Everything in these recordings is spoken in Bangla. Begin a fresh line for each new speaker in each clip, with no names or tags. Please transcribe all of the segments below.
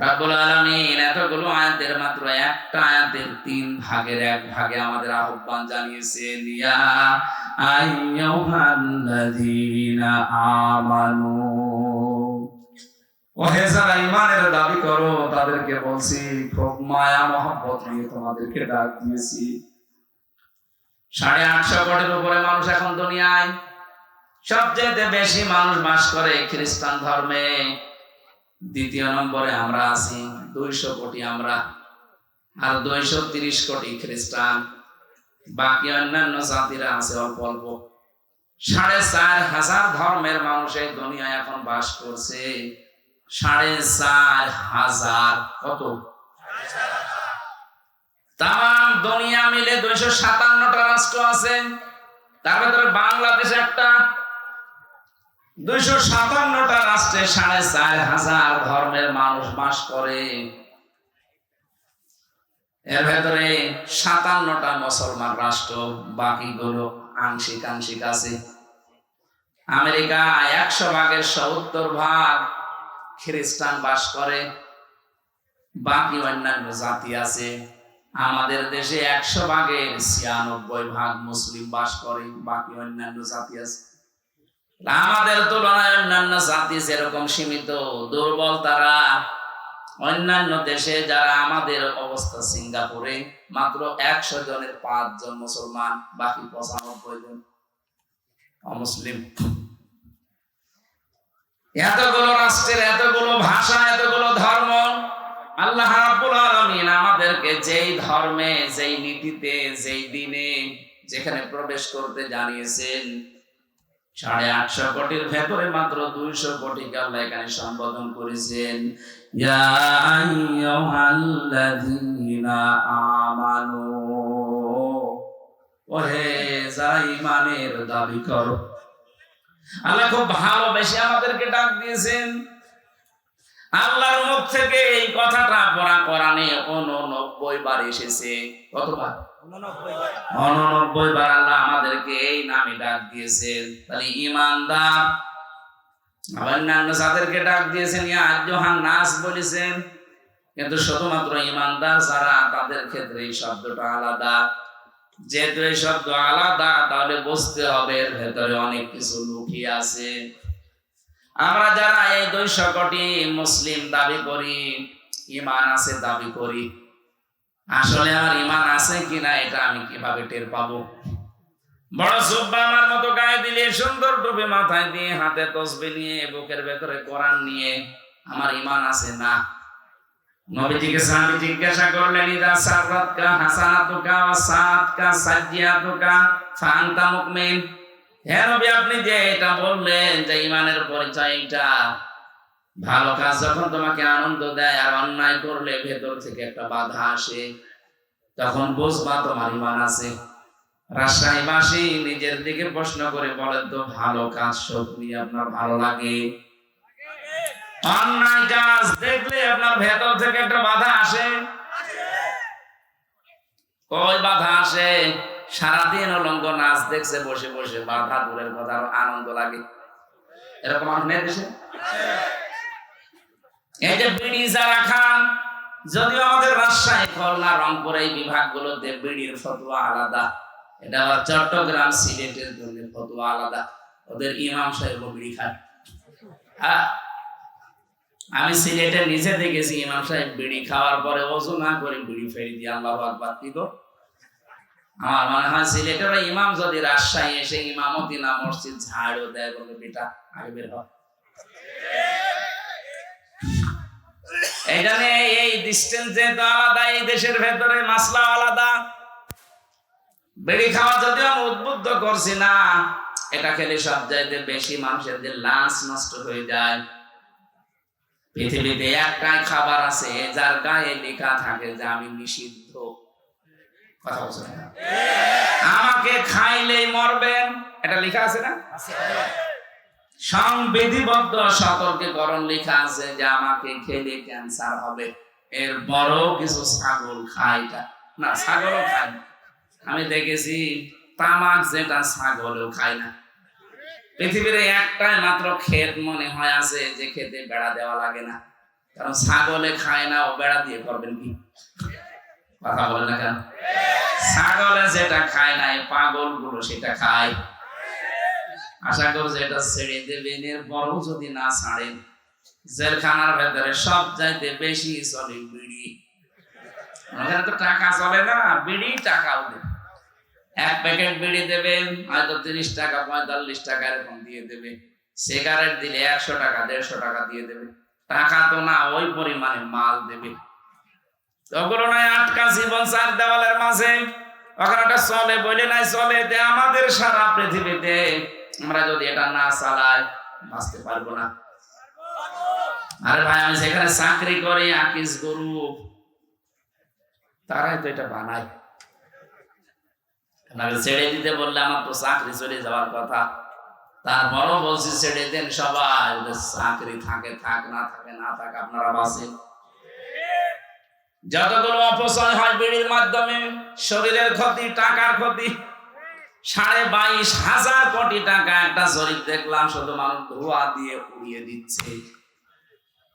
এতগুলো আয়াতের মাত্র একটা আয়াতের তিন ভাগের এক ভাগে আমাদের আহ্বান জানিয়েছেন আমানু। ও হে যারা দাবি করো, তাদেরকে বলছি, খুব মায়া মহব্বত নিয়ে তোমাদেরকে ডাক দিয়েছি। সাড়ে আটশো কোটির উপরে মানুষ এখন দুনিয়ায়। সবচেয়ে বেশি মানুষ বাস করে খ্রিস্টান ধর্মে। দ্বিতীয় নম্বরে আমরা আছি, দুইশো কোটি আমরা আর দুইশো তিরিশ কোটি খ্রিস্টান। বাকি অন্যান্য জাতিরা আছে অল্প অল্প। সাড়ে চার হাজার ধর্মের মানুষ এই দুনিয়ায় এখন বাস করছে। সাড়ে চার হাজার কত? তাম দুনিয়া মিলে দুইশো সাতান্নটা রাষ্ট্র আছে। তার ভেতরে বাংলাদেশ একটা দুইশো সাতান্নটা রাষ্ট্রে সাড়ে চার হাজার ধর্মের মানুষ বাস করে। এর ভেতরে সাতান্নটা মুসলমান রাষ্ট্র, বাকিগুলো আংশিক আংশিক আছে। আমেরিকা একশো ভাগের সত্তর ভাগ খ্রিস্টান বাস করে। বাকি অন্যান্য জাতি আছে। আমাদের দেশে একশো ভাগের ছিয়ানব্বই ভাগ মুসলিম বাস করে, বাকি অন্যান্য জাতি আছে। আমাদের তুলনায় অন্যান্য জাতি যেরকম সীমিত, দুর্বল তারা। অন্যান্য দেশে যারা আমাদের অবস্থা সিঙ্গাপুরে, মাত্র একশো জনের পাঁচ জন মুসলমান, বাকি পঁচানব্বই জন অমুসলিম। এতগুলো রাষ্ট্রের, এতগুলো ভাষা, এতগুলো ধর্ম, আল্লাহ রাব্বুল আলামিন আমাদেরকে যেই ধর্মে, যেই নীতিতে, যেই দিনে যেখানে প্রবেশ করতে জানিয়েছেন সাড়ে আটশো কোটির ভেতরে মাত্র দুইশো কোটিকে আল্লাহ এখানে সম্বোধন করেছেন। ওহে, যারা ঈমানের দাবি আল্লাহ খুব ভালোবেসে আমাদেরকে ডাক দিয়েছেন। আল্লাহর মুখ থেকে এই কথাটা পড়া কোরআনে অননব্বই বার এসেছে। কতবার? অননব্বই বার আল্লাহ আমাদেরকে এই নামে ডাক দিয়েছেন। তাহলে ইমানদার। অন্যান্য যাদেরকে ডাক দিয়েছেন, ইয়া আজ্জহান নাস, বলেছেন। কিন্তু শুধুমাত্র ইমানদার যারা তাদের ক্ষেত্রে এই শব্দটা আলাদা। যেহেতু এই শব্দ আলাদা, তাহলে বুঝতে হবে এর ভেতরে অনেক কিছু লুকিয়ে আছে। আমরা যারা এই দুইশো কোটি মুসলিম দাবি করি ইমান আছে দাবি করি। আসলে আমার ইমান আছে কিনা এটা আমি কীভাবে টের পাবো? বড় সুব্বা আমার মতো গায়ে দিলে, সুন্দর মাথায় দিয়ে, হাতে নিয়ে, বুকের ভেতরে কোরআন নিয়ে আমার ইমান আছে না? নবীজিকে জিজ্ঞাসা করলেন, ইদা সারাতকা হাসানাতুকা ওয়া সাআতকা সাজ্জিয়াতুকা ফাআনতা মুমিন? হে নবী, আপনি যে এটা বললেন যে ইমানের পরিচয় এটা ভালো কাজ যখন তোমাকে আনন্দ দেয় আর অন্যায় করলে ভেতর থেকে একটা বাধা আসে, তখন বুঝবা তোমার ইমান আছে। রাজশাহীবাসী নিজের দিকে প্রশ্ন করে বলেন তো, ভালো কাজ সব নিয়ে আপনার ভালো লাগে? অন্যায় কাজ দেখলে আপনার ভেতর থেকে একটা বাধা আসে। কই বাধা আসে? সারাদিন অলঙ্গ নাচ দেখছে, বসে বসে বাধা দূরের কথা আনন্দ লাগে। এরকম মানুষ দেশে এই যে বিড়ি যারা খান, যদিও আমাদের রাজশাহী, খুলনা, রংপুর, এই বিভাগগুলোতে বিড়ির ফতোয়া আলাদা, এটা আবার চট্টগ্রাম, সিলেটের জন্য ফতোয়া আলাদা। ওদের ইমাম সাহেব বিড়ি হ্যাঁ আমি সিলেটে নিজে দেখেছি ইমাম সাহেব বিড়ি খাওয়ার পরে ওজু না করে বিড়ি ফেরি দিয়ে আল্লাহ আকবার গো? আমার মনে হয় সিলেটের ইমাম যদি রাজশাহী এসে ইমামতি না, মসজিদ ঝাড়ও দেয় বলে বেটা আগে বের হ। এখানে এই ডিস্টেন্স যেহেতু আলাদা এই দেশের ভেতরে মাসলা আলাদা। বেড়ি খাওয়া যদিও আমি উদ্বুদ্ধ করছি না এটা খেলে সব বেশি মানুষের যে লাঞ্চ নষ্ট হয়ে যায়। পৃথিবীতে একটাই খাবার আছে যার গায়ে লেখা থাকে যে আমি নিষিদ্ধ। কথা বলছেন আমাকে খাইলেই মরবেন এটা লেখা আছে না? সংবিধিবদ্ধ সতর্কীকরণ লেখা আছে যে আমাকে খেলে ক্যান্সার হবে। এর বড় কিছু ছাগল খায় এটা না, ছাগলও খায়। আমি দেখেছি তামাক যেটা ছাগলও খায় না। পৃথিবীর একটাই মাত্র ক্ষেত মনে হয় আছে যে খেতে বেড়া দেওয়া লাগে না। কারণ ছাগলে খায় না, ও বেড়া দিয়ে করবেন কি? কথা বলে না কেন? ছাগলে যেটা খায় না পাগলগুলো সেটা খায়। আশা করছি এটা ছেড়ে দেবেন। এর বড় যদি না ছাড়েন, জেলখানার ভেতরে সব চাইতে বেশি চলে বিড়ি। ওখানে তো টাকা চলে না, বিড়ি টাকাও দেবে এক প্যাকেট বিড়ি দেবেন, হয়তো তিরিশ টাকা, পঁয়তাল্লিশ টাকা এরকম দিয়ে দেবে। সিগারেট দিলে একশো টাকা, দেড়শো টাকা দিয়ে দেবে। টাকা তো না, ওই পরিমাণে মাল দেবে। ওগুলো নয়, আটকা জীবন চার দেওয়ালের মাঝে। ওখানে চলে, বলে নাই চলে আমাদের সারা পৃথিবীতে আমরা যদি এটা না চালাই, বাঁচতে পারব না। আরে ভাই, আমি যেখানে চাকরি করি, আকিস গরু তারাই তো এটা বানায়। ছেড়ে দিতে বললে আমার তো চাকরি চলে যাওয়ার কথা। তারপরও বলছি, ছেড়ে দেন সবাই চাকরি থাকে, থাক, না থাকে, না থাক, আপনারা বাঁচেন। যতগুলো অপচয় হয়, বিড়ির মাধ্যমে, শরীরের ক্ষতি, টাকার ক্ষতি সাড়ে বাইশ হাজার কোটি টাকা একটা জরিপ দেখলাম, শুধু মানুষ ধোয়া দিয়ে উড়িয়ে দিচ্ছে।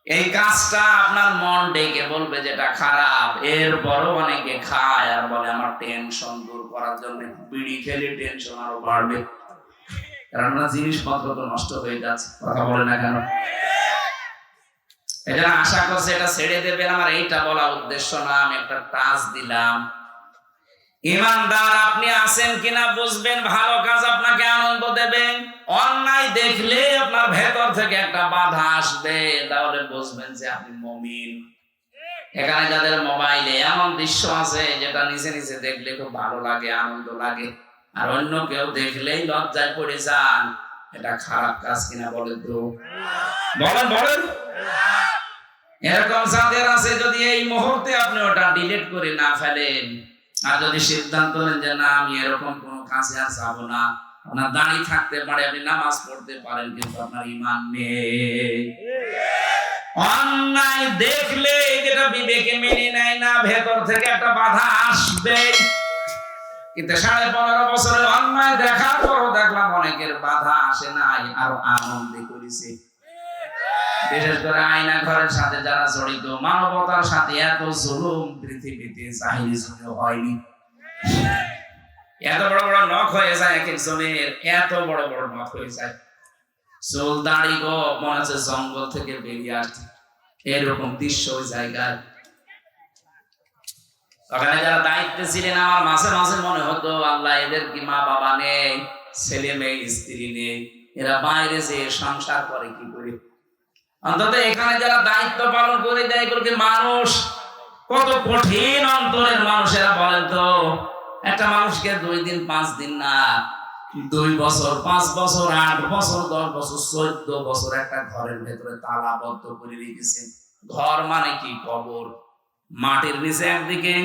এই কাজটা আপনার মন ডেকে বলবে যেটা খারাপ। এরপরও অনেকে খায় আর বলে, আমার টেনশন দূর করার জন্য বিড়ি খেলে টেনশন আরও বাড়বে। কারণ না জিনিসপত্র তো নষ্ট হয়ে যাচ্ছে, কথা বলে না কেন? এটা আশা করছে এটা ছেড়ে দেবেন। আমার এইটা বলা উদ্দেশ্য না, আমি একটা টাচ দিলাম। ইমানদার আপনি আছেন কিনা বুঝবেন, ভালো কাজ আপনাকে আনন্দ দেবে। অন্যায় দেখলে আপনার ভেতর থেকে একটা বাধা আসবে, তাহলে বুঝবেন যে আপনি মমিন। এখানে যাদের মোবাইলে এমন দৃশ্য আছে, যেটা নিচে নিচে দেখলে খুব ভালো লাগে, আনন্দ লাগে। আর অন্য কেউ দেখলেই লজ্জায় পড়ে যান, এটা খারাপ কাজ কিনা বলেন তো? বলেন বলেন। এরকম যাদের আছে, যদি এই মুহূর্তে আপনি ওটা ডিলিট করে না ফেলেন আর যদি সিদ্ধান্ত নেন যে না, আমি এরকম কোনো কাজে আর যাব না, আপনার দাঁড়িয়ে থাকতে পারে, আপনি নামাজ পড়তে পারেন, কিন্তু আপনার ইমান নেই। অন্যায় দেখলে যেটা বিবেকে মেনে নেয় না, ভেতর থেকে একটা বাধা আসবে। কিন্তু সাড়ে পনেরো বছরে অন্যায় দেখার পরও দেখলাম অনেকের বাধা আসে নাই, আরও আনন্দে করেছে। বিশেষ করে আয়না ঘরের সাথে যারা জড়িত, মানবতার সাথে এত জুলুম পৃথিবীতে জাহিরি যুগে হয়নি। এত বড় বড় নখ হয়ে যায় এক একজনের, এত বড় বড় নখ হয়ে যায়। চুল, দাড়ি গো, মনে হচ্ছে জঙ্গল থেকে বেরিয়ে আসছে। এরকম দৃশ্য ওই জায়গায়। ওখানে যারা দায়িত্বে ছিলেন, আমার মাঝে মাঝে মনে হতো, আল্লাহ এদের কি মা বাবা নেই, ছেলে মেয়ে, স্ত্রী নেই, এরা বাইরে যে সংসার করে কি করে? অন্তত এখানে যারা দায়িত্ব পালন করে, দেয় মানুষ? কত কঠিন অন্তরের মানুষেরা বলেন তো, একটা মানুষকে দুই দিন, পাঁচ দিন না, দুই বছর, পাঁচ বছর, আট বছর, দশ বছর, চোদ্দ বছর একটা ঘরের ভেতরে তালাবদ্ধ করে রেখেছে। ঘর মানে কি? কবর। মাটির নিচে একদিকে,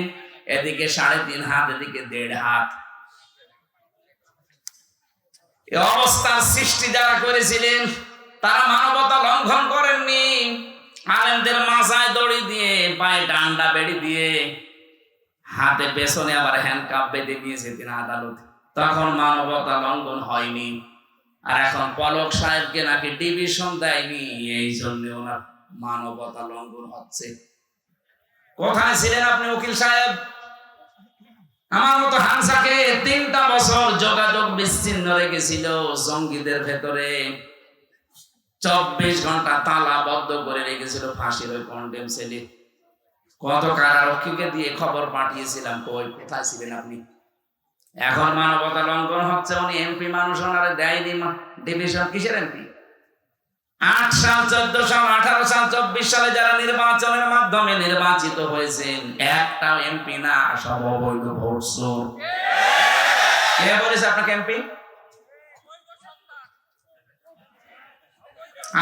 এদিকে সাড়ে তিন হাত, এদিকে দেড় হাত। অবস্থার সৃষ্টি যারা করেছিলেন তারা মানবতা লঙ্ঘন করেননি। আলেমদের মাথায় দড়ি দিয়ে, পায়ে ডান্ডা বেড়ি দিয়ে, হাতে পেছনে আবার হ্যান্ডকাপ বেঁধে নিয়েছে তিনি আদালতে। তখন মানবতা লঙ্ঘন হয়নি। আর এখন পলক সাহেবকে নাকি ডিভিশন দেয়নি, এই জন্য ওনার মানবতা লঙ্ঘন হচ্ছে। কোথায় ছিলেন আপনি উকিল সাহেব? আমার মতো হানসাকে তিনটা বছর যোগাযোগ বিচ্ছিন্ন রেখেছিল জঙ্গিদের ভেতরে। চব্বিশ ঘণ্টা তালা বদ্ধ করে রেখেছিল ফাঁসির ওই কন্ডেম সেলে কত কারারক্ষীকে দিয়ে খবর পাঠিয়েছিলাম, কই, কোথায় ছিলেন আপনি? এখন মানবতা লঙ্ঘন হচ্ছে, উনি এমপি মানুষ, ওনারে দেয়নি ডিভিশন কিসের এমপি? আট সাল, চোদ্দ সাল, আঠারো সাল, চব্বিশ সালে যারা নির্বাচনের মাধ্যমে নির্বাচিত হয়েছেন, একটাও এমপি না সব অবৈধ ভোট কে বলেছে আপনাকে এমপি?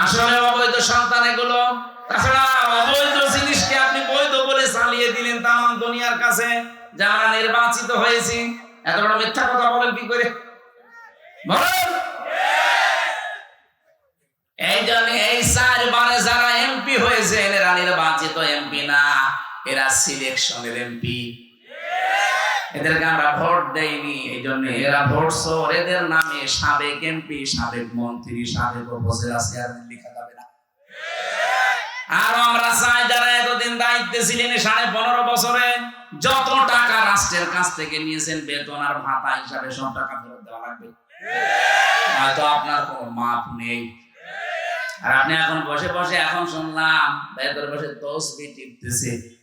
আসলে অবৈধ সন্তান এগুলো। তাছাড়া অবৈধ জিনিসকে আপনি বৈধ বলে চালিয়ে দিলেন তাম দুনিয়ার কাছে। যে আমরা নির্বাচিত হয়েছি, এত বড় মিথ্যা কথা বলেন কি করে? বলেন। এই জন্য এই যারা এমপি হয়েছে, এরা নির্বাচিত এমপি না, এরা সিলেকশনের এমপি। এদেরকে আমরা ভোট দেইনি এই জন্য এরা ভোট চোর। এদের নামে সাবেক এমপি, সাবেক মন্ত্রী, সাবেক উপজেলা চেয়ারম্যান লেখা যাবে না। আর আমরা চাই যারা এতদিন দায়িত্বে ছিলেন সাড়ে পনেরো বছরে, যত টাকা রাষ্ট্রের কাছ থেকে নিয়েছেন, বেতন আর ভাতা হিসাবে সব টাকা ফেরত দেওয়া লাগবে। হয়তো আপনার কোনো মাপ নেই। আর আপনি এখন বসে বসে এখন শুনলাম, ভেতরে বসে তসবি টিপতেছে।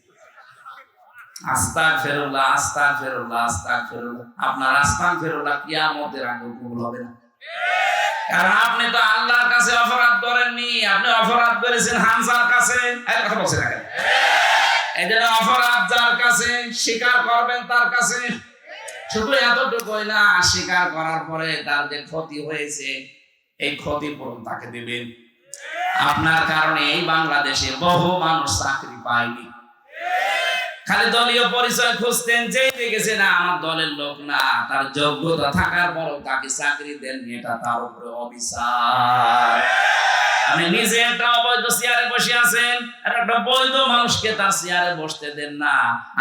আস্তাক ফেরুল্লাহ আস্তাক আপনার কিয়ামতের আগে কবুল হবে না। কারণ আপনি তো আল্লাহর কাছে অপরাধ করেননি। আপনি অপরাধ করেছেন হামজার কাছে। কথা বলছেন আগে এই জন্য অপরাধ যার কাছে, স্বীকার করবেন তার কাছে। শুধু এতটুকুই না, স্বীকার করার পরে তার যে ক্ষতি হয়েছে, এই ক্ষতিপূরণ তাকে দেবেন। আপনার কারণে এই বাংলাদেশে বহু মানুষ চাকরি পায়নি। খালি দলীয় পরিচয় খুঁজতেন, যেই দেখেছে, না, আমার দলের লোক না, তার যোগ্যতা থাকার পরও তাকে চাকরি দেননি, এটা তার উপরে অবিচার। আপনি নিজে একটা অবৈধ চেয়ারে বসে আছেন একটা বৈধ মানুষকে তার চেয়ারে বসতে দেন না।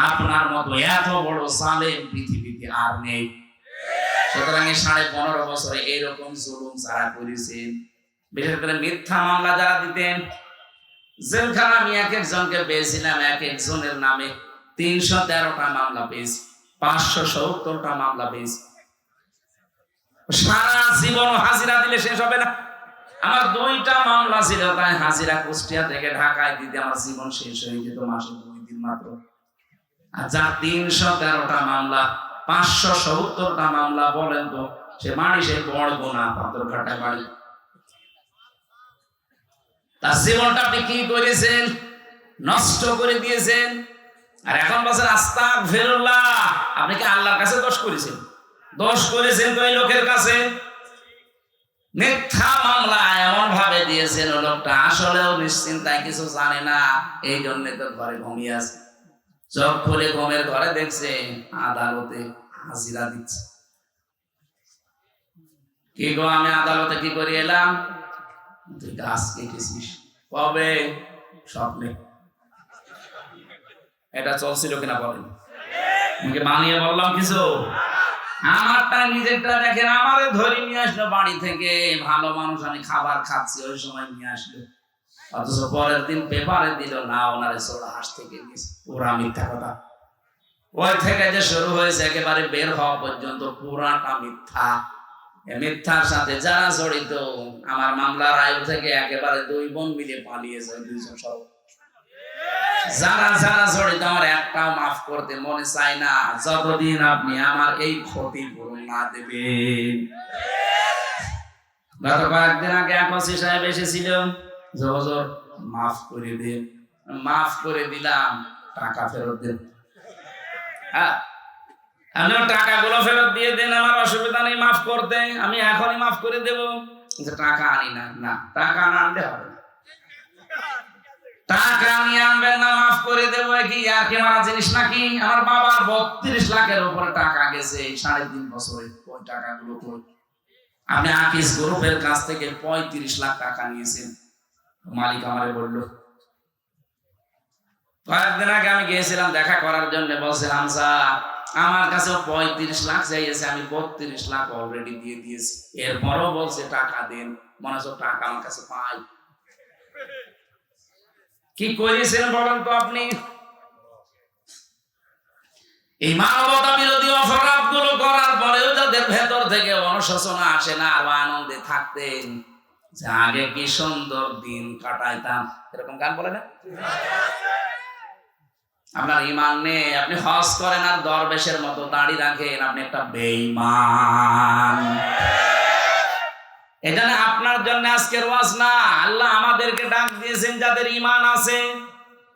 আপনার মতো এত বড় সালেম পৃথিবীতে আর নেই। সুতরাং সাড়ে পনেরো বছরে এইরকম জুলুম যারা করেছেন বিশেষ করে মিথ্যা মামলা যারা দিতেন, জেলখানা আমি এক একজনকে পেয়েছিলাম, এক একজনের নামে তিনশো তেরোটা মামলা পেয়েছি, পাঁচশো সত্তরটা মামলা পেয়েছি। সারা জীবন হাজিরা দিলে শেষ হবে না। আমার দুইটা মামলা ছিল, তাই হাজিরা কুষ্টিয়া থেকে ঢাকায় দিতে আমার জীবন শেষ হয়ে যেত মাসে দুই দিন মাত্র। আর যার তিনশো তেরোটা মামলা, পাঁচশো সত্তরটা মামলা বলেন তো, সে বাড়ি সে বড় গোনা পাথরঘাটায় বাড়ি। তার জীবনটা আপনি কি করেছেন? নষ্ট করে দিয়েছেন? আর এখন বলছেন আস্তা ফেরুল্লাহ আপনি কি আল্লাহর কাছে দোষ করেছেন? দোষ করেছেন তো এই লোকের কাছে? মিথ্যা মামলা এমন ভাবে দিয়েছেন লোকটা। আসলেও নিশ্চিন্তায় কিছু জানে না এই জন্য তো ঘরে ঘুমিয়ে আছে। চোখ খুলে ঘুমের ঘরে দেখছে, আদালতে হাজিরা দিচ্ছে। কি গো, আমি আদালতে কি করে এলাম? তুই গাছ কেটেছিস। কবে? স্বপ্নে। এটা চলছিল কিনা বলেন। আমাকে মানিয়ে বললাম কিছু। আমারটা নিজেরটা দেখেন, আমারে ধরে নিয়ে আসলো বাড়ি থেকে। ভালো মানুষ, আমি খাবার খাচ্ছি, ওই সময় নিয়ে আসলো। অথচ পরের দিন পেপারে দিল, না, ওনারে সোড়া হাঁস থেকে নিয়েছে। পুরা মিথ্যা কথা। ওই থেকে যে শুরু হয়েছে, একেবারে বের হওয়া পর্যন্ত পুরাটা মিথ্যা। মিথ্যার সাথে যারা জড়িত, আমার মামলার আয়ু থেকে একেবারে দুই বোন মিলে পালিয়েছে, দুইজন সব যারা যারা জড়িত, আমার একটাও মাফ করতে মনে চায় না। যতদিন আপনি আমার এই ক্ষতি পূরণ না দেবেন। গত কয়েকদিন আগে সাহেব এসেছিল। মাফ করে দিন মাফ করে দিলাম, টাকা ফেরত দিন। হ্যাঁ টাকাগুলো ফেরত দিয়ে দেন, আমার অসুবিধা নেই, মাফ করতে আমি এখনই মাফ করে দেব। টাকা আনি না না, টাকা না আনলে হবে না। টাকা নিয়ে আনবেন না, মাফ করে দেবো কি, আর কি মারা জিনিস নাকি? আমার বাবার বত্রিশ লাখের উপরে টাকা গেছে, সাড়ে তিন বছরে। ওই টাকাগুলো কই? আপনি আকিস গ্রুপের কাছ থেকে পঁয়ত্রিশ লাখ টাকা নিয়েছেন। মালিক আমারে বলল, কয়েকদিন আগে আমি গিয়েছিলাম দেখা করার জন্য, বলছিলাম, স্যার, আমার কাছে পঁয়ত্রিশ লাখ চাইছে, আমি বত্রিশ লাখ অলরেডি দিয়ে দিয়েছি। এরপরও বলছে, টাকা দেন। মনে হচ্ছে টাকা আমার কাছে পাই। কি করেছেন বলেন তো আপনি? এই মানবতা বিরোধী অপরাধগুলো করার পরেও যাদের ভেতর থেকে অনুশোচনা আসে না, আরও আনন্দে থাকতেন। আগে কি সুন্দর দিন কাটাইতাম। এরকম গান বলে না? আপনার ইমান নেই, আপনি হজ করেন আর দরবেশের মতো দাঁড়িয়ে রাখেন, আপনি একটা বেঈমান। এটা আপনার জন্য আজকের ওয়াজ না। আল্লাহ আমাদেরকে ডাক দিয়েছেন, যাদের ইমান আছে,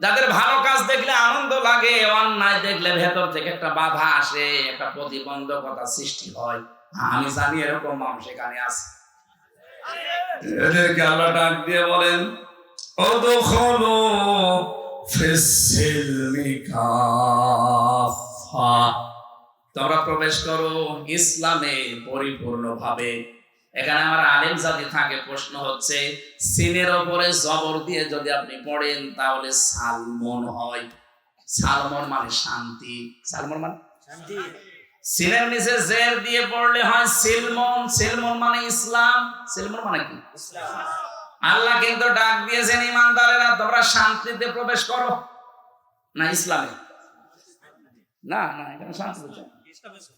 যাদের ভালো কাজ দেখলে আনন্দ লাগে, অন্যায় দেখলে ভেতর থেকে একটা বাধা আসে, একটা প্রতিবন্ধকতা সৃষ্টি হয়। আমি জানি এরকম মানুষ এখানে আছে। এদেরকে আল্লাহ ডাক দিয়ে বলেন অদখলো তোমরা প্রবেশ করো ইসলামে পরিপূর্ণভাবে। এখানে আমার আলেম জাতি থাকে প্রশ্ন হচ্ছে সিনের ওপরে জবর দিয়ে যদি আপনি পড়েন তাহলে সালমন হয়। সালমন মানে শান্তি। সালমন মানে? সিনের নিচে জের দিয়ে পড়লে হয় সিলমন। সিলমন মানে ইসলাম। সিলমন মানে কি? আল্লাহ কিন্তু ডাক দিয়েছেন ইমানদারেরা তোমরা শান্তিতে প্রবেশ করো। না ইসলামে? না না এখানে শান্তিতে। চাই।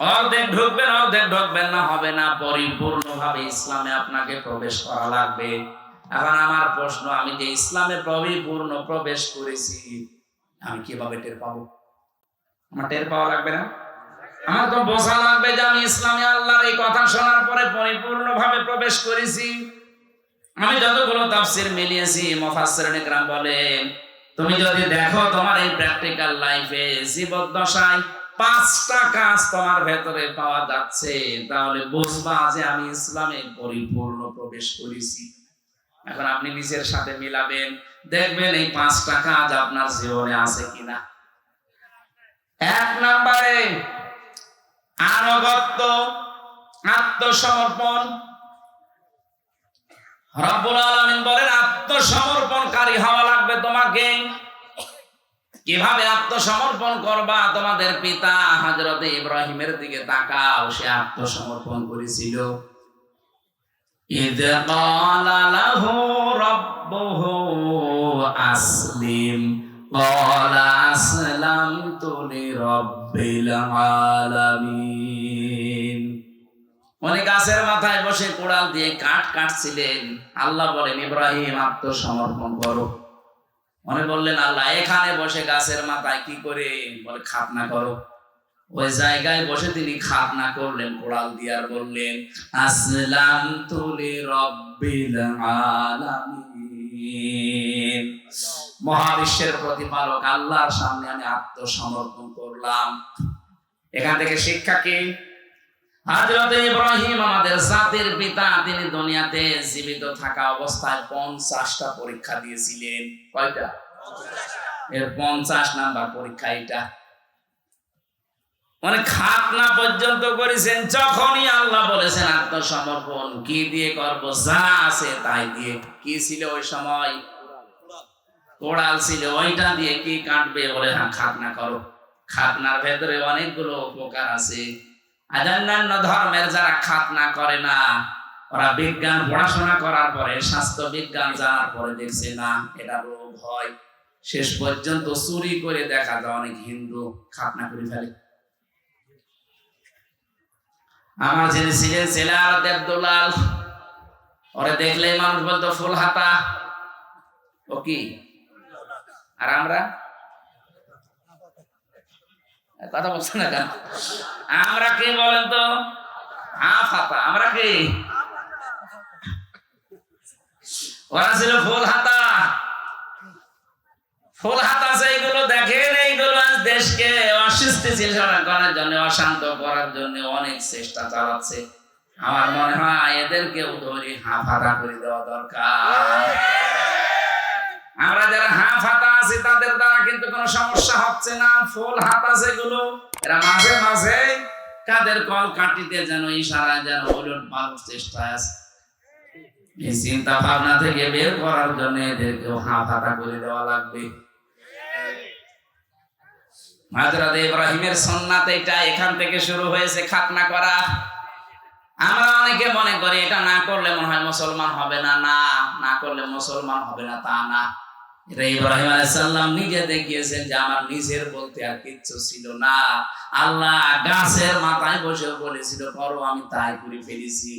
অর্ধেক ঢুকবেন অর্ধেক ঢুকবেন না, হবে না। পরিপূর্ণ ভাবে ইসলামে আপনাকে প্রবেশ করা লাগবে। এখন আমার প্রশ্ন, আমি যে ইসলামে পরিপূর্ণ প্রবেশ করেছি, আমি কীভাবে টের পাবো? আমার টের পাওয়া লাগবে না? আমার তো বোঝা লাগবে যে আমি ইসলামে আল্লাহর এই কথা শোনার পরে পরিপূর্ণ ভাবে প্রবেশ করেছি। আমি যতগুলো তাফসির মিলিয়েছি মুফাসসিরিন ইকরাম বলেন তুমি যদি দেখো তোমার এই প্র্যাকটিক্যাল লাইফে জীবদ্দশায় পাঁচটা কাজ তোমার ভেতরে পাওয়া যাচ্ছে। তাহলে বুঝবা যে আমি ইসলামে পরিপূর্ণ প্রবেশ করেছি। এখন আপনি নিজের সাথে মিলাবেন। দেখবেন এই পাঁচটা কাজ আপনার জীবনে আছে কিনা। এক নম্বরে, আনুগত্য, আত্মসমর্পণ। রব্বুল আলামিন বলেন, আত্মসমর্পণকারী হওয়া লাগবে তোমাকে। কীভাবে আত্মসমর্পণ করবা? তোমাদের পিতা হজরত ইব্রাহিমের দিকে তাকাও, সে আত্মসমর্পণ করেছিল। আসলিম গাছের মাথায় বসে কোড়াল দিয়ে কাঠ কাটছিলেন। আল্লাহ বলেন, ইব্রাহিম, আত্মসমর্পণ করো। উনি বললেন আল্লাহ, এখানে বসে গাছের মাথায় কি করে? বলে খাতনা করো। ওই জায়গায় বসে তিনি খাতনা করলেন, কোড়াল দিয়ার বললেন, আসলাম তুলি রব্বিল আলামিন। মহাবিশ্বের প্রতিপালক, আল্লাহর সামনে আমি আত্মসমর্পণ করলাম। এখান থেকে শিক্ষা কি? হযরত ইব্রাহিম আমাদের জাতির পিতা, তিনি দুনিয়াতে জীবিত থাকা অবস্থায় পঞ্চাশটা পরীক্ষা দিয়েছিলেন। কয়টা? এর পঞ্চাশ নাম্বার পরীক্ষা এটা মানে খাতনা পর্যন্ত করেছেন, যখনই আল্লাহ বলেছেন আত্মসমর্পণ, কি দিয়ে করব, যা আছে তাই দিয়ে। কি ছিল ওই সময়? কোড়াল ছিল, ওইটা দিয়ে কি কাটবে? বলে হ্যাঁ খাতনা করো। খাতনার ভেতরে অনেকগুলো উপকার আছে। আর অন্যান্য ধর্মের যারা খাতনা করে না, ওরা বিজ্ঞান পড়াশোনা করার পরে, স্বাস্থ্য বিজ্ঞান জানার পরে দেখছে, না, এটা রোগ হয়। শেষ পর্যন্ত চুরি করে দেখা যায় অনেক হিন্দু খাতনা করে ফেলে। আমার যিনি ছিলেন ছেলে আর দেবদুলাল, ওরে দেখলে মানুষ বলতো ফুল হাতা ও কি? আর আমরা? কথা বলছে না কেন? আমরা কি বলেন তো? হাফ আমরা কি? ওরা ছিল ফুল হাতা। ফুল হাতা সেইগুলো দেখেন, এইগুলো আজ দেশকে অস্থিতিশীল করার জন্য, অশান্ত করার জন্য অনেক চেষ্টা চালাচ্ছে। আমার মনে হয় এদেরকেও ধরে হাফ হাতা করে দেওয়া দরকার। আমরা যারা হাফ হাতা আছি, তাদের দ্বারা কিন্তু কোনো সমস্যা হচ্ছে না। ফুল হাতা যেগুলো এরা মাঝে মাঝে কাদের কল কাটিতে যেন ইশারা যেন ওলট পালট চেষ্টা আছে। এই চিন্তা ভাবনা থেকে বের করার জন্য এদেরকেও করে দেওয়া লাগবে। ইব্রাহিমের এটা এখান থেকে শুরু হয়েছে, খাতনা করা। আমরা অনেকে মনে করি এটা না করলে মনে হয় মুসলমান হবে না না না করলে মুসলমান হবে না, তা না। এটা ইব্রাহিম আলাইসাল্লাম নিজে দেখিয়েছেন যে আমার নিজের বলতে আর কিচ্ছু ছিল না। আল্লাহ গাছের মাথায় বসে বলেছিল, করো, আমি তাই করে ফেলেছি।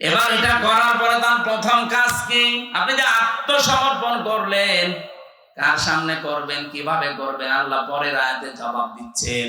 এবার এটা করার পরে তার প্রথম কাজ কি? আপনি যে আত্মসমর্পণ করলেন, কার সামনে করবেন, কীভাবে করবেন? আল্লাহ পরের আয়াতে জবাব দিচ্ছেন।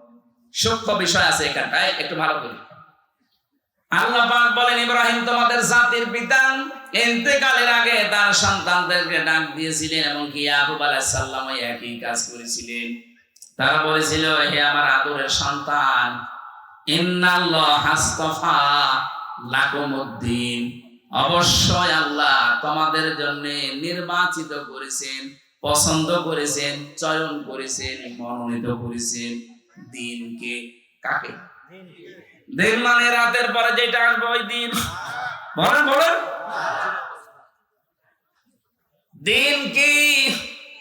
সূক্ষ্ম বিষয় আছে এখানটায়, একটু ভালো করে। আল্লাহ পাক বলেন, ইব্রাহিম তোমাদের জাতির পিতা ইন্তেকালের আগে তার সন্তানদেরকে ডাক দিয়েছিলেন এবং কি ইয়াকুব আলাইহিস সালাম একই কাজ করেছিলেন। তারা বলেছিল, হে আমার আদরের সন্তান, ইন্নাল্লাহ হাসতাফা লাকুমুদ্দিন। অবশ্যই আল্লাহ তোমাদের জন্য নির্বাচিত করেছেন, পছন্দ করেছেন, চয়ন করেছেন, মনোনীত করেছেন। দিনকে কাকে দিন মানে রাতের পরে যেটা আসবে ওই দিন। বলেন বলেন। দিন কি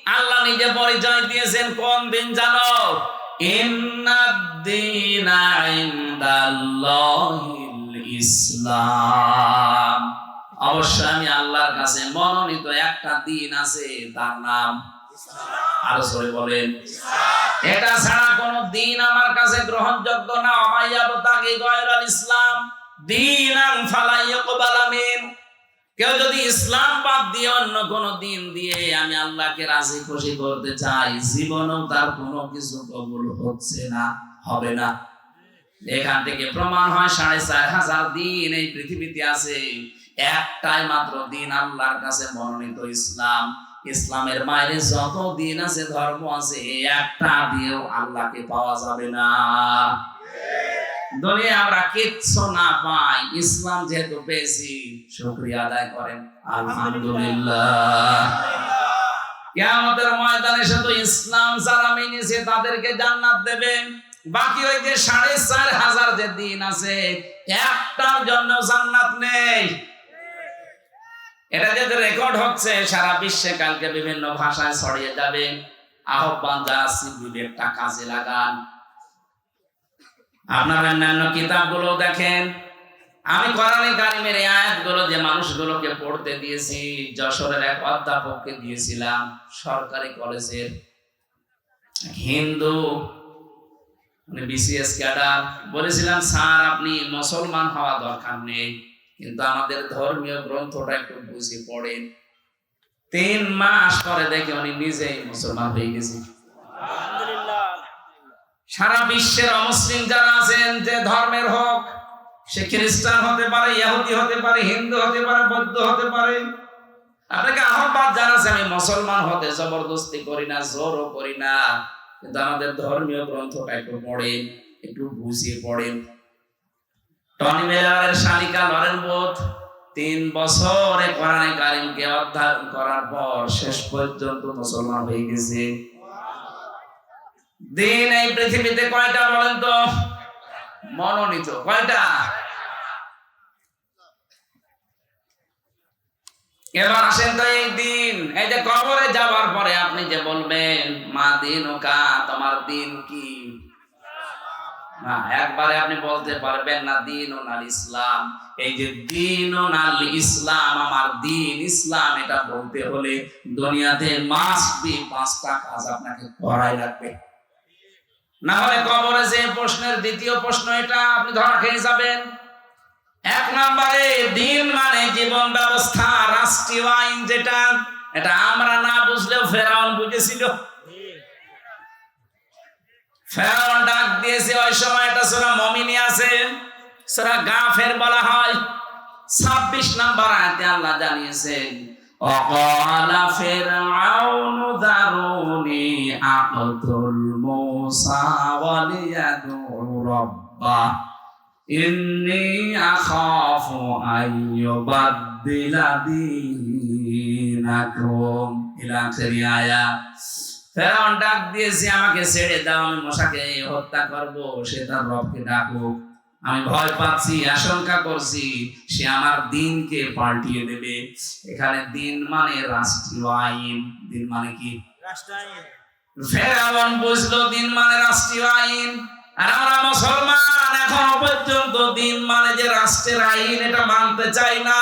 আল্লাহ নিজে পরিচয় দিয়েছেন কোন দিন জানো? ইসলাম। অবশ্যই আমি আল্লাহর কাছে মনোনীত একটা দিন আছে তার নাম আরও সরে বলেন। এটা ছাড়া কোন দিন আমার কাছে গ্রহণযোগ্য না। তাকে গয়রাল ইসলাম। দিন কেউ যদি ইসলাম বাদ দিয়ে অন্য কোন দিন দিয়ে আমি আল্লাহকে রাজি খুশি করতে চাই তার কোনো কিছু কবুল হচ্ছে না, হবে না। এখান থেকে প্রমাণ হয়, সাড়ে চার হাজার দিন এই পৃথিবীতে আছে। একটাই মাত্র দিন আল্লাহর কাছে মনোনীত ইসলাম। ইসলামের বাইরে যত দিন আছে ধর্ম আছে, একটা দিয়েও আল্লাহকে পাওয়া যাবে না। আমরা কিচ্ছু না পাই, ইসলাম যেহেতু পেয়েছি, শুকরিয়া আদায় করেন। আলহামদুলিল্লাহ। ময়দানে শুধু ইসলাম যারা মেনেছে, তাদেরকে জান্নাত দেবে। বাকি ওই যে সাড়ে চার হাজার যে দিন আছে, একটার জন্য জান্নাত নেই। এটা যেহেতু রেকর্ড হচ্ছে, সারা বিশ্বে কালকে বিভিন্ন ভাষায় ছড়িয়ে যাবে। আহ্বান জানাচ্ছি বিবেকটা কাজে লাগান। আপনার অন্যান্য কিতাবগুলো দেখেন। আমি কোরআনে কারিমের আয়াতগুলো যে মানুষগুলোকে পড়তে দিয়েছি, যশোরের এক অধ্যাপককে দিয়েছিলাম, সরকারি কলেজের হিন্দু। বিসিএস ক্যাডার বলেছিলাম, স্যার, আপনি মুসলমান হওয়া দরকার নেই। কিন্তু আমাদের ধর্মীয় গ্রন্থটা একটু বুঝে পড়েন। তিন মাস পরে দেখে উনি নিজেই মুসলমান হয়ে গেছে। সারা বিশ্বের অমুসলিম যারা আছেন যে ধর্মের হোক সে খ্রিস্টান হতে পারে ইহুদি হতে পারে হিন্দু হতে পারে বৌদ্ধ হতে পারে। আপনাকে আহ্বান জানাচ্ছে আমি মুসলমান হতে জবরদস্তি করি না জোরও করি না। কিন্তু আমাদের ধর্মীয় গ্রন্থটা একটু পড়েন একটু বুঝিয়ে পড়েন। টনি মেলারের শালিকা লরেন বোধ তিন বছরে কোরআনে কারিমকে অধ্যয়ন করার পর শেষ পর্যন্ত মুসলমান হয়ে গেছে। দিন এই পৃথিবীতে কয়টা বলেন তো? মনোনীত। কয়টা? এবার আসেন তো এই দিন। এই যে কবরে যাওয়ার পরে আপনি যে বলবেন, মা দিন ও কা তোমার দিন কি? না একবারে আপনি বলতে পারবেন না দিন ইসলাম। এই যে দিন ইসলাম, আমার দিন ইসলাম, এটা বলতে হলে দুনিয়াতে পাঁচটা কাজ আপনাকে করাই লাগবে। না হলে কবরে যে প্রশ্নের দ্বিতীয় প্রশ্ন এটা আপনি ধরা খেয়ে যাবেন। এক নম্বরে, দিন মানে জীবন ব্যবস্থা, রাষ্ট্রীয় আইন যেটা, এটা আমরা না বুঝলেও ফেরাউন বুঝেছিল। ফেরাউন ডাক দিয়েছে ওই সময় এটা সোরা মমিনী আছে সোরা গাফের বলা হয় ছাব্বিশ নাম্বার আয়াতে আল্লাহ জানিয়েছেন وقال فرعون ذروني أقتل موسى وليدع ربه إني أخاف أن يبدل دينكم إلى آخر آية ফেরাউন ডাক দিয়েছে আমাকে ছেড়ে দাও আমি মশাকে হত্যা করব। সে তার রবকে ডাকুক। আমি ভয় পাচ্ছি আশঙ্কা করছি। সে আমার দিনকে পাল্টিয়ে দেবে। এখানে দিন মানে রাষ্ট্রীয় আইন। দিন মানে কি? ফেরাউন বুঝলো দিন মানে রাষ্ট্রীয় আইন। আর আমরা মুসলমান এখনও পর্যন্ত দিন মানে যে রাষ্ট্রের আইন এটা মানতে চাই না।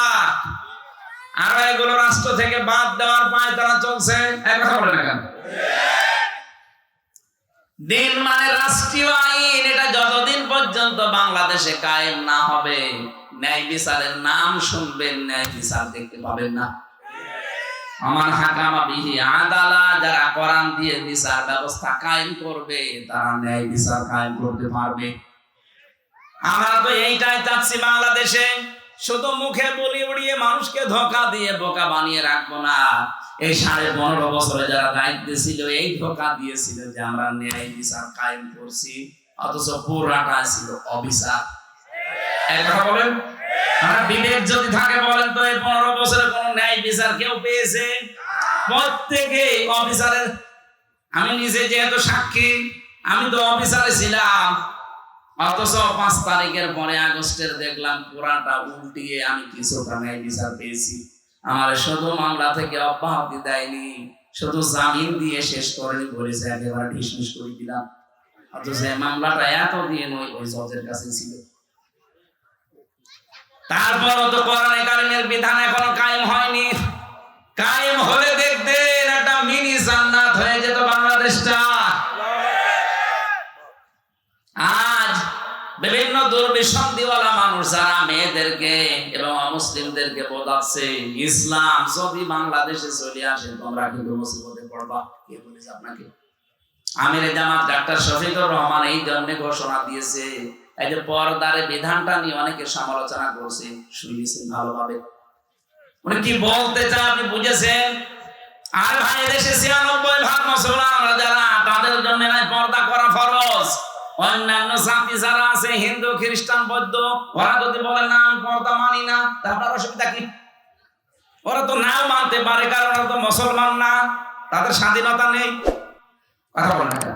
আর এগুলো রাষ্ট্র থেকে বাদ দেওয়ার পায় তারা চলছে। দিন মানে রাষ্ট্রীয় আইন, এটা যতদিন পর্যন্ত বাংলাদেশে কায়েম না হবে, ন্যায় বিচারের নাম শুনবেন, ন্যায় বিচার দেখতে পাবেন না। আমার হাকামা বিহি আদালা, যারা কোরআন দিয়ে বিচার ব্যবস্থা কায়েম করবে, তারা ন্যায় বিচার কায়েম করতে পারবে। আমরা তো এইটাই চাচ্ছি বাংলাদেশে। শুধু মুখে বলি উড়িয়ে মানুষকে ধোকা দিয়ে বোকা বানিয়ে রাখব না। এই সাড়ে পনেরো বছরে যারা দায়িত্বে ছিল, এই ধোকা দিয়েছিল যে আমরা ন্যায় বিচার কায়েম করছি, অথচ পুরাটা ছিল অবিচার। এক বলেন? আর বিবেক যদি থাকে বলেন তো, এই পনেরো বছরে কোন ন্যায় বিচার কেউ পেয়েছে? প্রত্যেকে অফিসারের আমি নিজে যেহেতু সাক্ষী, আমি তো অফিসারে ছিলাম। অথচ পাঁচ তারিখের পরে আগস্টের দেখলাম পুরাটা উল্টিয়ে আমি বিচার পেয়েছি। আমার শুধু মামলা থেকে অব্যাহতি দেয়নি, শুধু জামিন দিয়ে শেষ করেনি বলেছে, একেবারে ঢিসমিস করে দিলাম। অথচ মামলাটা এত দিয়ে নয় ওই জজের কাছে ছিল। তারপরও তো বিধান এখনও কায়েম হয়নি। কায়েম হলে দেখতেন একটা মিনি জান্নাত হয়ে যেত বাংলাদেশটা আজ মানুষ যারা মেয়েদেরকে এবং ইসলাম যদি বাংলাদেশে চলে আসে, তোমরা কিন্তু মুসিবতে পড়বা। কে বলেছে আপনাকে? আমির জামাত ডাক্তার শফিকুর রহমান এই জন্য ঘোষণা দিয়েছে, এই যে পর্দারে বিধানটা নিয়ে অনেকে সমালোচনা করছে, শুনেছেন ভালোভাবে। কি বলতে চান আপনি বুঝেছেন? আর ভাই, দেশে ছিয়ানব্বই ভাগ মুসলমান যারা তাদের জন্য পর্দা করা ফরজ। অন্যান্য জাতি যারা আছে, হিন্দু, খ্রিস্টান, বৌদ্ধ, ওরা যদি বলে না, আমি পর্দা মানি না তা আপনার অসুবিধা কি? ওরা তো নাও মানতে পারে, কারণ ওরা তো মুসলমান না, তাদের স্বাধীনতা নেই। কথা বলেন না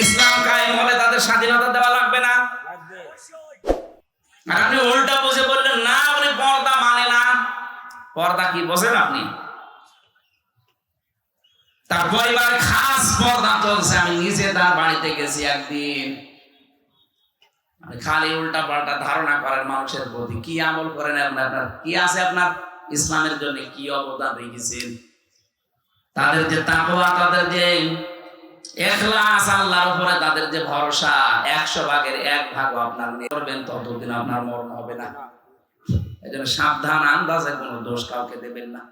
ইসলাম কায়েম হলে তাদের স্বাধীনতা দেওয়া লাগবে না। আর আপনি উল্টা বুঝে বললেন, না উনি পর্দা মানে না। পর্দা কি বোঝেন আপনি? তার পরিবারে খাস পর্দা চলছে আমি নিজে তার বাড়িতে গেছি একদিন। খালি উল্টা পাল্টা ধারণা করেন মানুষের প্রতি। কি আমল করেন আপনার কি আছে আপনার? ইসলামের জন্য কি অবদান রেখেছেন? তাদের যে তাকওয়া, তাদের যে এখলাস আল্লাহর উপরে তাদের যে ভরসা, একশো ভাগের এক ভাগ আপনার করবেন, ততদিন আপনার মরণ হবে না। এই জন্য সাবধান, আন্দাজে কোনো দোষ কাউকে দেবেন না।